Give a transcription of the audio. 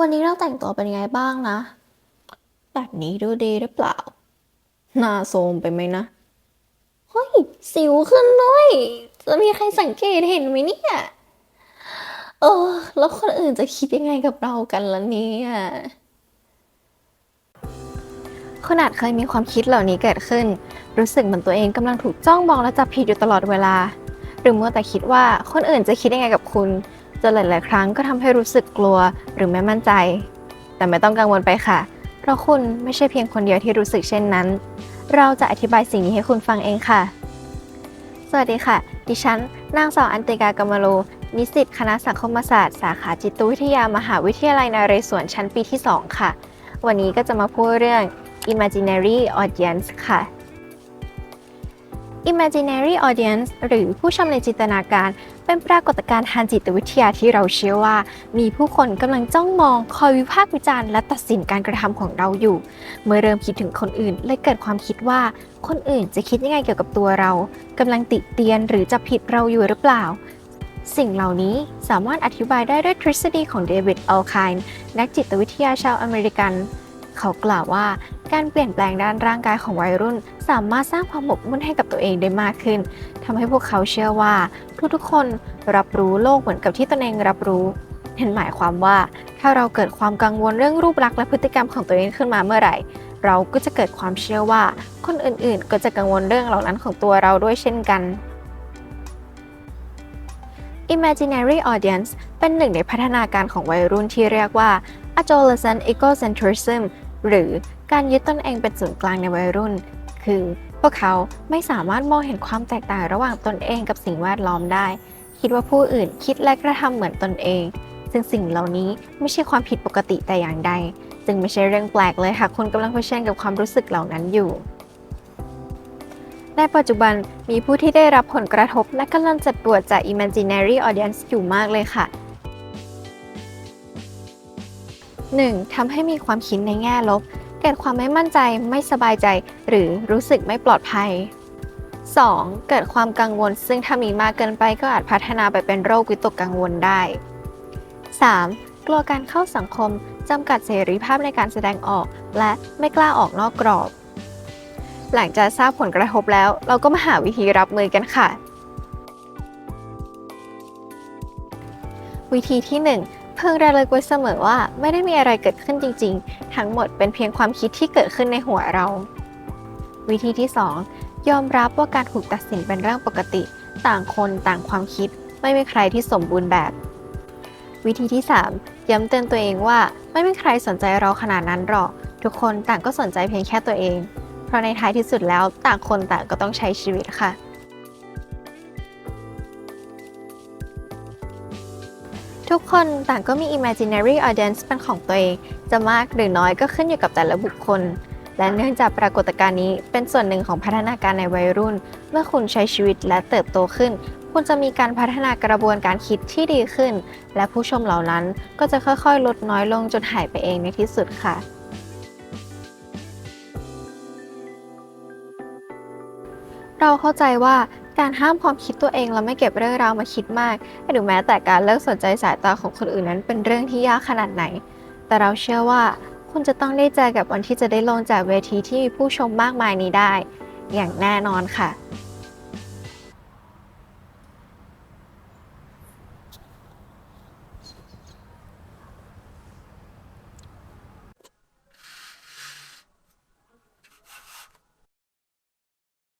วันนี้เราแต่งตัวเป็นไงบ้างนะ แบบนี้ดูดีหรือเปล่า หน้าโทรมไปไหมนะ เฮ้ย สิวขึ้นด้วย จะมีใครสังเกตเห็นไหมเนี่ย เออ แล้วคนอื่นจะคิดยังไงกับเรากันล่ะเนี่ยขนาดเคยมีความคิดเหล่านี้เกิดขึ้น รู้สึกเหมือนตัวเองกำลังถูกจ้องมองและจับผิดอยู่ตลอดเวลา หรือมัวแต่คิดว่าคนอื่นจะคิดยังไงกับคุณ จนหลาย ๆ ครั้งก็ทำให้รู้สึกกลัวหรือไม่มั่นใจ แต่ไม่ต้องกังวลไปค่ะ เพราะคุณไม่ใช่เพียงคนเดียวที่รู้สึกเช่นนั้น เราจะอธิบายสิ่งนี้ให้คุณฟังเองค่ะ สวัสดีค่ะ ดิฉันนางสาวอันติกากามโลนิสิตคณะสังคมศาสตร์ สาขาจิตวิทยามหาวิทยาลัยนเรศวรชั้นปีที่ 2 ค่ะ วันนี้ก็จะมาพูดเรื่อง imaginary audience ค่ะ imaginary audience หรือผู้ชมในจินตนาการ เป็นปรากฏการณ์ทางจิตวิทยาที่เราเชื่อว่า มีผู้คนกำลังจ้องมอง คอยวิพากษ์วิจารณ์และตัดสินการกระทำของเราอยู่ เมื่อเริ่มคิดถึงคนอื่นเลยเกิดความคิดว่า คนอื่นจะคิดยังไงเกี่ยวกับตัวเรากำลังติเตียนหรือจะผิดเราอยู่หรือเปล่า สิ่งเหล่านี้สามารถอธิบายได้ด้วยทฤษฎีของเดวิดอัลไคน์นักจิตวิทยาชาวอเมริกัน เขากล่าวว่า การเปลี่ยนแปลงด้านร่างกายของวัยรุ่น สามารถสร้างความหมกมุ่นให้กับตัวเองได้มากขึ้นทำให้พวกเขาเชื่อว่า ทุกๆคนรับรู้โลกเหมือนกับที่ตนเองรับรู้นั่นหมายความว่า ถ้าเราเกิดความกังวลเรื่องรูปลักษณ์และพฤติกรรมของตัวเองขึ้นมาเมื่อไหร่ เราก็จะเกิดความเชื่อว่า คนอื่นๆ ก็จะกังวลเรื่องเหล่านั้นของตัวเราด้วยเช่นกัน Imaginary audience เป็นหนึ่งในพัฒนาการของวัยรุ่นที่เรียกว่า adolescent egocentrism หรือการยึดตนเองเป็นศูนย์กลางในวัยรุ่น คือพวกเขาไม่สามารถมองเห็นความแตกต่างระหว่างตนเองกับสิ่งแวดล้อมได้ คิดว่าผู้อื่นคิดและกระทำเหมือนตนเอง ซึ่งสิ่งเหล่านี้ไม่ใช่ความผิดปกติแต่อย่างใด จึงไม่ใช่เรื่องแปลกเลยหากคุณกำลังเผชิญกับความรู้สึกเหล่านั้นอยู่ ในปัจจุบันมีผู้ที่ได้รับผลกระทบและกำลังเจ็บปวดจาก imaginary audience อยู่มากเลยค่ะ 1. ทำให้มีความคิดในแง่ลบ เกิดความไม่มั่นใจไม่สบายใจ หรือรู้สึกไม่ปลอดภัย 2. เกิดความกังวล ซึ่งถ้ามีมากเกินไปก็อาจพัฒนาไปเป็นโรควิตกกังวลได้ 3. กลัวการเข้าสังคมจำกัดเสรีภาพในการแสดงออก และไม่กล้าออกนอกกรอบ หลังจากทราบผลกระทบแล้ว เราก็มาหาวิธีรับมือกันค่ะ วิธีที่ 1 พิ่งระลึกไว้เสมอว่าไม่ได้มีอะไรเกิดขึ้นจริง ๆ ทั้งหมดเป็นเพียงความคิดที่เกิดขึ้นในหัวเรา วิธีที่ 2 ยอมรับว่าการถูกตัดสินเป็นเรื่องปกติ ต่างคนต่างความคิด ไม่มีใครที่สมบูรณ์แบบ วิธีที่ 3 ย้ำเตือนตัวเองว่าไม่มีใครสนใจเราขนาดนั้นหรอก ทุกคนต่างก็สนใจเพียงแค่ตัวเอง เพราะในท้ายที่สุดแล้วต่างคนต่างก็ต้องใช้ชีวิตค่ะ ทุกคนต่างก็มี imaginary audience เป็นของตัวเอง จะมากหรือน้อยก็ขึ้นอยู่กับแต่ละบุคคล และเนื่องจากปรากฏการณ์นี้เป็นส่วนหนึ่งของพัฒนาการในวัยรุ่น เมื่อคุณใช้ชีวิตและเติบโตขึ้น คุณจะมีการพัฒนากระบวนการคิดที่ดีขึ้น และผู้ชมเหล่านั้นก็จะค่อยๆ ลดน้อยลงจนหายไปเองในที่สุดค่ะเราเข้าใจว่า การห้ามความคิดตัวเองแล้วไม่เก็บเรื่องราวมาคิดมาก หรือแม้แต่การเลิกสนใจสายตาของคนอื่นนั้นเป็นเรื่องที่ยากขนาดไหน แต่เราเชื่อว่าคุณจะต้องได้เจอกับวันที่จะได้ลงจากเวทีที่มีผู้ชมมากมายนี้ได้ อย่างแน่นอนค่ะ